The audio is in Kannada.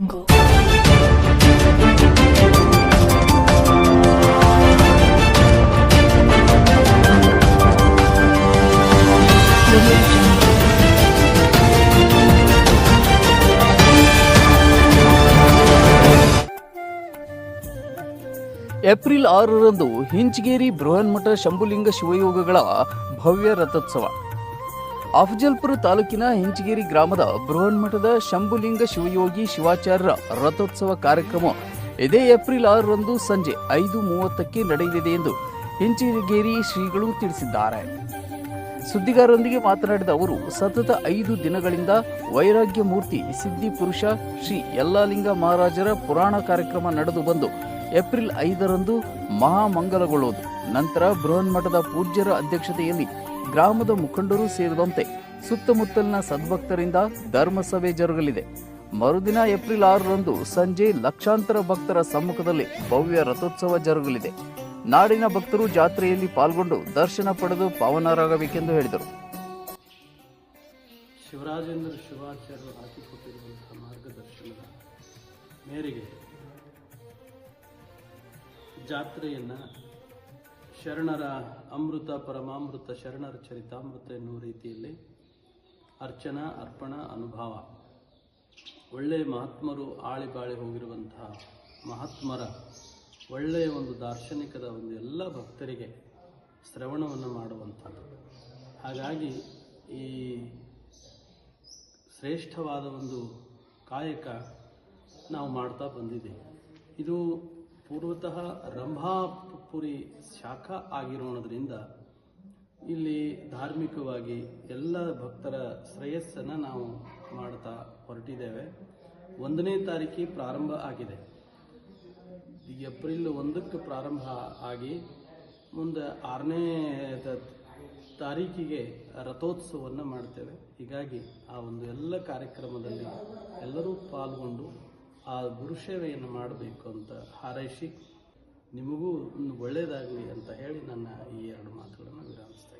ಏಪ್ರಿಲ್ ಆರರಂದು ಹಿಂಚಗೇರಿ ಬೃಹನ್ಮಠ ಶಂಭುಲಿಂಗ ಶಿವಯೋಗಗಳ ಭವ್ಯ ರಥೋತ್ಸವ. ಅಫಜಲ್ಪುರ ತಾಲೂಕಿನ ಹಿಂಚಗೇರಿ ಗ್ರಾಮದ ಬೃಹನ್ಮಠದ ಶಂಭುಲಿಂಗ ಶಿವಯೋಗಿ ಶಿವಾಚಾರ್ಯರ ರಥೋತ್ಸವ ಕಾರ್ಯಕ್ರಮ ಇದೇ ಏಪ್ರಿಲ್ ಆರರಂದು ಸಂಜೆ ಐದು ಮೂವತ್ತಕ್ಕೆ ನಡೆಯಲಿದೆ ಎಂದು ಹಿಂಚಗೇರಿ ಶ್ರೀಗಳು ತಿಳಿಸಿದ್ದಾರೆ. ಸುದ್ದಿಗಾರರೊಂದಿಗೆ ಮಾತನಾಡಿದ ಅವರು, ಸತತ ಐದು ದಿನಗಳಿಂದ ವೈರಾಗ್ಯ ಮೂರ್ತಿ ಸಿದ್ಧಿ ಪುರುಷ ಶ್ರೀ ಯಲ್ಲಾಲಿಂಗ ಮಹಾರಾಜರ ಪುರಾಣ ಕಾರ್ಯಕ್ರಮ ನಡೆದು ಬಂದು ಏಪ್ರಿಲ್ ಐದರಂದು ಮಹಾಮಂಗಲಗೊಳ್ಳುವುದು ನಂತರ ಬೃಹನ್ಮಠದ ಪೂಜ್ಯರ ಅಧ್ಯಕ್ಷತೆಯಲ್ಲಿ ಗ್ರಾಮದ ಮುಖಂಡರು ಸೇರಿದಂತೆ ಸುತ್ತಮುತ್ತಲಿನ ಸದ್ಭಕ್ತರಿಂದ ಧರ್ಮಸಭೆ ಜರುಗಲಿದೆ. ಮರುದಿನ ಏಪ್ರಿಲ್ ಆರರಂದು ಸಂಜೆ ಲಕ್ಷಾಂತರ ಭಕ್ತರ ಸಮ್ಮುಖದಲ್ಲಿ ಭವ್ಯ ರಥೋತ್ಸವ ಜರುಗಲಿದೆ. ನಾಡಿನ ಭಕ್ತರು ಜಾತ್ರೆಯಲ್ಲಿ ಪಾಲ್ಗೊಂಡು ದರ್ಶನ ಪಡೆದು ಪಾವನರಾಗಬೇಕೆಂದು ಹೇಳಿದರು. ಶಿವರಾಜೇಂದ್ರ ಶಿವಾಚಾರ್ಯರು ಹಾಕಿಕೊಟ್ಟಿರುವಂತಹ ಮಾರ್ಗದರ್ಶನದ ಮೇರೆಗೆ ಜಾತ್ರೆಯನ್ನು ಶರಣರ ಅಮೃತ ಪರಮಾಮೃತ ಶರಣರ ಚರಿತಾಮೃತ ಎನ್ನುವ ರೀತಿಯಲ್ಲಿ ಅರ್ಚನಾ, ಅರ್ಪಣ, ಅನುಭವ. ಒಳ್ಳೆಯ ಮಹಾತ್ಮರು ಆಳಿ ಬಾಳಿ ಹೋಗಿರುವಂತಹ ಮಹಾತ್ಮರ ಒಳ್ಳೆಯ ಒಂದು ದಾರ್ಶನಿಕದ ಒಂದು ಎಲ್ಲ ಭಕ್ತರಿಗೆ ಶ್ರವಣವನ್ನು ಮಾಡುವಂಥದ್ದು. ಹಾಗಾಗಿ ಈ ಶ್ರೇಷ್ಠವಾದ ಒಂದು ಕಾಯಕ ನಾವು ಮಾಡ್ತಾ ಬಂದಿದ್ದೀವಿ. ಇದು ಪೂರ್ವತಃ ರಂಭಾಪುರಿ ಶಾಖ ಆಗಿರೋಣದ್ರಿಂದ ಇಲ್ಲಿ ಧಾರ್ಮಿಕವಾಗಿ ಎಲ್ಲ ಭಕ್ತರ ಶ್ರೇಯಸ್ಸನ್ನು ನಾವು ಮಾಡ್ತಾ ಹೊರಟಿದ್ದೇವೆ. ಒಂದನೇ ತಾರೀಕಿ ಪ್ರಾರಂಭ ಆಗಿದೆ. ಏಪ್ರಿಲ್ ಒಂದಕ್ಕೆ ಪ್ರಾರಂಭ ಆಗಿ ಮುಂದೆ ಆರನೇ ತಾರೀಕಿಗೆ ರಥೋತ್ಸವವನ್ನು ಮಾಡ್ತೇವೆ. ಹೀಗಾಗಿ ಆ ಒಂದು ಎಲ್ಲ ಕಾರ್ಯಕ್ರಮದಲ್ಲಿ ಎಲ್ಲರೂ ಪಾಲ್ಗೊಂಡು ಆ ಗುರುಸೇವೆಯನ್ನು ಮಾಡಬೇಕು ಅಂತ ಹಾರೈಸಿ ನಿಮಗೂ ಒಳ್ಳೆಯದಾಗಲಿ ಅಂತ ಹೇಳಿ ನನ್ನ ಈ ಎರಡು ಮಾತುಗಳನ್ನು ವಿರಾಮಿಸ್ತಾ